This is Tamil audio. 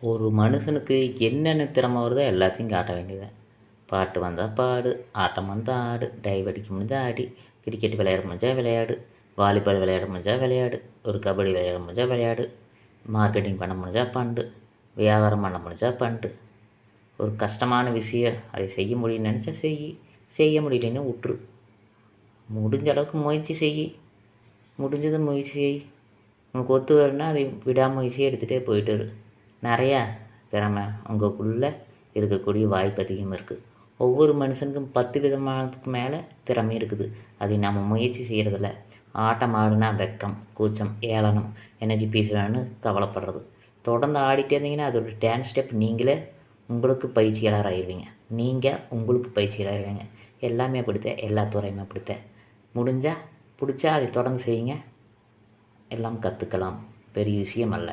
ஒரு மனுஷனுக்கு என்னென்ன திறமை வருதோ எல்லாத்தையும் காட்ட வேண்டியது பாட்டு வந்தால் பாடு ஆட்டம் வந்தால் ஆடு டைவ் அடிக்க முடிஞ்சால் ஆடி கிரிக்கெட் விளையாட முடிஞ்சால் விளையாடு வாலிபால் விளையாட முடிஞ்சால் விளையாடு ஒரு கபடி விளையாட முடிஞ்சால் விளையாடு மார்க்கெட்டிங் பண்ண முடிஞ்சால் பண்ணு வியாபாரம் பண்ண முடிஞ்சால் பண்ணு ஒரு கஷ்டமான விஷயம் அதை செய்ய முடியும்னு நினச்சா செய் செய்ய முடியலன்னு விட்ரு முடிஞ்ச அளவுக்கு முயற்சி செய் முடிஞ்சதை முயற்சி செய். உனக்கு ஒத்து வரும்னா அதை விடாமுயற்சியே எடுத்துகிட்டே போயிட்டு இரு. நிறையா திறமை உங்களுக்குள்ளே இருக்கக்கூடிய வாய்ப்பு அதிகம் இருக்குது ஒவ்வொரு மனுஷனுக்கும் பத்து விதமானதுக்கு மேலே திறமை இருக்குது. அதை நம்ம முயற்சி செய்கிறதில்ல ஆட்டம் ஆடுனா வெக்கம் கூச்சம் ஏளனம் எனர்ஜி பேசுகிறான்னு கவலைப்படுறது. தொடர்ந்து ஆடிட்டே இருந்தீங்கன்னா அதோட டான்ஸ் ஸ்டெப் நீங்களே உங்களுக்கு பயிற்சியாளர் ஆயிடுவீங்க நீங்கள் உங்களுக்கு பயிற்சியாளர் ஆயிடுவீங்க எல்லாமே அப்படித்தான். எல்லா துறையுமே அப்படித்தான். முடிஞ்சால் பிடிச்சா அதை தொடர்ந்து செய்யுங்க. எல்லாம் கற்றுக்கலாம் பெரிய விஷயம் அல்ல.